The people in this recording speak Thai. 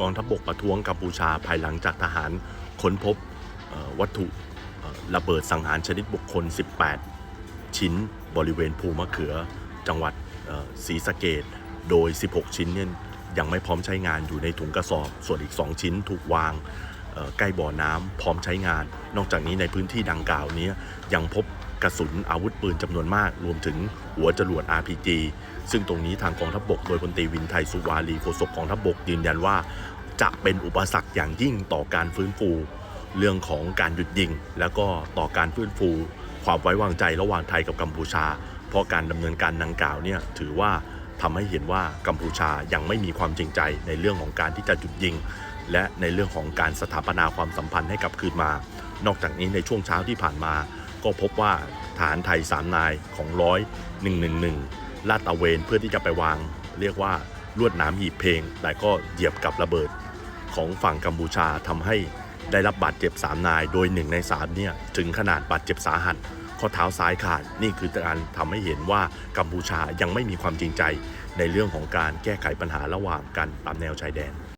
กองทัพบกประท้วงกัมพูชาภายหลังจากทหารค้นพบวัตถุระเบิดสังหารชนิดบุคคล 18 ชิ้นบริเวณภูมะเขือจังหวัดศรีสะเกดโดย 16 ชิ้นเนี่ยยังไม่พร้อมใช้งานอยู่ในถุงกระสอบ ส่วนอีก 2 ชิ้นถูกวางใกล้บ่อน้ำพร้อมใช้งาน นอกจากนี้ในพื้นที่ดังกล่าวนี้ยังพบ กระสุนอาวุธปืนจำนวนมาก รวมถึงหัวจรวด RPG ซึ่งตรงนี้ทางกองทัพบกโดยพลตรีวินไทยสุวารีโฆษกกองทัพบกยืนยันว่า จะเป็นอุปสรรคอย่างยิ่งต่อการฟื้นฟู เรื่องของการหยุดยิง แล้วก็ต่อการฟื้นฟู ความไว้วางใจระหว่างไทยกับกัมพูชา เพราะการดำเนินการดังกล่าวเนี่ยถือว่าทำให้เห็นว่ากัมพูชายังไม่มีความจริงใจในเรื่องของการที่จะหยุดยิง และในเรื่องของการสถาปนาความสัมพันธ์ให้กลับคืนมา นอกจากนี้ในช่วงเช้าที่ผ่านมา ก็พบว่าฐานไทยสามนายของร้อย111 ลาดตะเวนเพื่อที่จะไปวาง เรียกว่าลวดหนามหีบเพลง แต่ก็เหยียบกับระเบิดของฝั่งกัมพูชาทำให้ได้รับบาดเจ็บ 3 นาย โดยหนึ่งใน 3 เนี่ย ถึงขนาดบาดเจ็บสาหัส ข้อเท้าซ้ายขาด นี่คือการทำให้เห็นว่ากัมพูชายังไม่มีความจริงใจ ในเรื่องของการแก้ไขปัญหาระหว่างกันตามแนวชายแดน